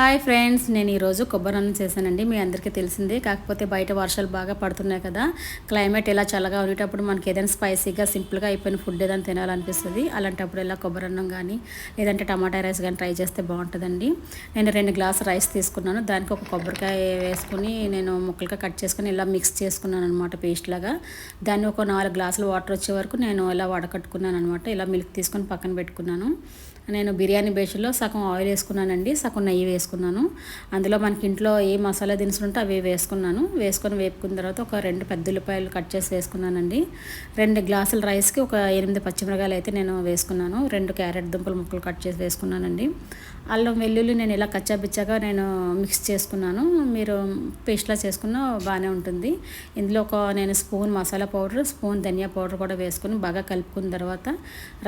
Hi friends నేను ఈరోజు కొబ్బరి అన్నం చేశానండి. మీ అందరికీ తెలిసిందే. కాకపోతే బయట వర్షాలు బాగా పడుతున్నాయి కదా. క్లైమేట్ ఇలా చల్లగా ఉండేటప్పుడు మనకి ఏదైనా స్పైసీగా సింపుల్గా అయిపోయిన ఫుడ్ ఏదైనా తినాలనిపిస్తుంది. అలాంటప్పుడు ఇలా కొబ్బరి అన్నం కానీ లేదంటే టమాటా రైస్ కానీ ట్రై చేస్తే బాగుంటుందండి. నేను రెండు గ్లాసు రైస్ తీసుకున్నాను. దానికి ఒక కొబ్బరికాయ వేసుకుని నేను ముక్కలుగా కట్ చేసుకుని ఇలా మిక్స్ చేసుకున్నాను అనమాట పేస్ట్ లాగా. దాన్ని ఒక నాలుగు గ్లాసులు వాటర్ వచ్చే వరకు నేను ఇలా వడకట్టుకున్నాను అనమాట ఇలా మిల్క్ తీసుకొని పక్కన పెట్టుకున్నాను. నేను బిర్యానీ బేషన్లో సగం ఆయిల్ వేసుకున్నానండి. సగం నెయ్యి వేసుకున్నాను. అందులో మనకి ఇంట్లో ఏ మసాలా దినుసులు ఉంటే అవి వేసుకున్నాను. వేసుకొని వేపుకున్న తర్వాత ఒక రెండు పెద్ద ఉల్లిపాయలు కట్ చేసి వేసుకున్నానండి. రెండు గ్లాసుల రైస్కి ఒక ఎనిమిది పచ్చిమిరకాయలు అయితే నేను వేసుకున్నాను. రెండు క్యారెట్ దుంపలు ముక్కలు కట్ చేసి వేసుకున్నానండి. అల్లం వెల్లుల్లి నేను ఇలా కచ్చాబిచ్చాగా నేను మిక్స్ చేసుకున్నాను. మీరు పేస్ట్లా చేసుకున్న బాగానే ఉంటుంది. ఇందులో ఒక నేను స్పూన్ మసాలా పౌడర్ స్పూన్ ధనియా పౌడర్ కూడా వేసుకుని బాగా కలుపుకున్న తర్వాత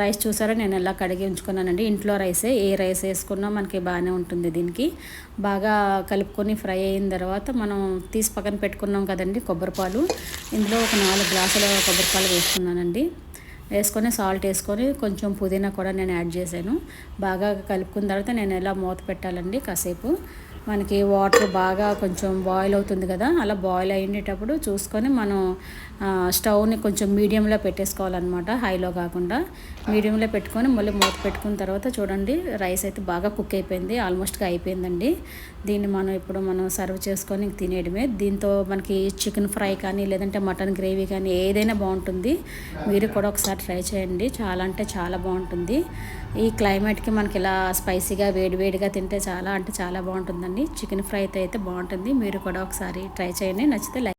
రైస్ చూసారా? నేను ఎలా కడిగి ఉంచుకున్నానండి. ఇంట్లో రైసే ఏ రైస్ వేసుకున్నా మనకి బాగానే ఉంటుంది దీనికి. బాగా కలుపుకొని ఫ్రై అయిన తర్వాత మనం తీసి పక్కన పెట్టుకున్నాం కదండి కొబ్బరిపాలు ఇందులో ఒక నాలుగు గ్లాసుల కొబ్బరిపాలు వేసుకున్నానండి వేసుకొని సాల్ట్ వేసుకొని కొంచెం పుదీనా కూడా నేను యాడ్ చేశాను. బాగా కలుపుకున్న తర్వాత నేను ఎలా మూత పెట్టాలండి కాసేపు. మనకి వాటర్ బాగా కొంచెం బాయిల్ అవుతుంది కదా అలా బాయిల్ అయ్యేటప్పుడు చూసుకొని మనం స్టవ్ని కొంచెం మీడియంలో పెట్టేసుకోవాలన్నమాట హైలో కాకుండా. మీడియంలో పెట్టుకొని మళ్ళీ మూత పెట్టుకున్న తర్వాత చూడండి రైస్ అయితే బాగా కుక్ అయిపోయింది ఆల్మోస్ట్గా అయిపోయిందండి. దీన్ని మనం ఇప్పుడు మనం సర్వ్ చేసుకొని తినేయడమే. దీంతో మనకి చికెన్ ఫ్రై కానీ లేదంటే మటన్ గ్రేవీ కానీ ఏదైనా బాగుంటుంది. మీరు కూడా ఒకసారి ట్రై చేయండి. చాలా అంటే చాలా బాగుంటుంది. ఈ క్లైమేట్కి మనకి ఇలా స్పైసీగా వేడివేడిగా తింటే చాలా అంటే చాలా బాగుంటుందండి. చికెన్ ఫ్రై అయితే అయితే బాగుంటుంది. మీరు కూడా ఒకసారి ట్రై చేయండి. నచ్చితే లైక్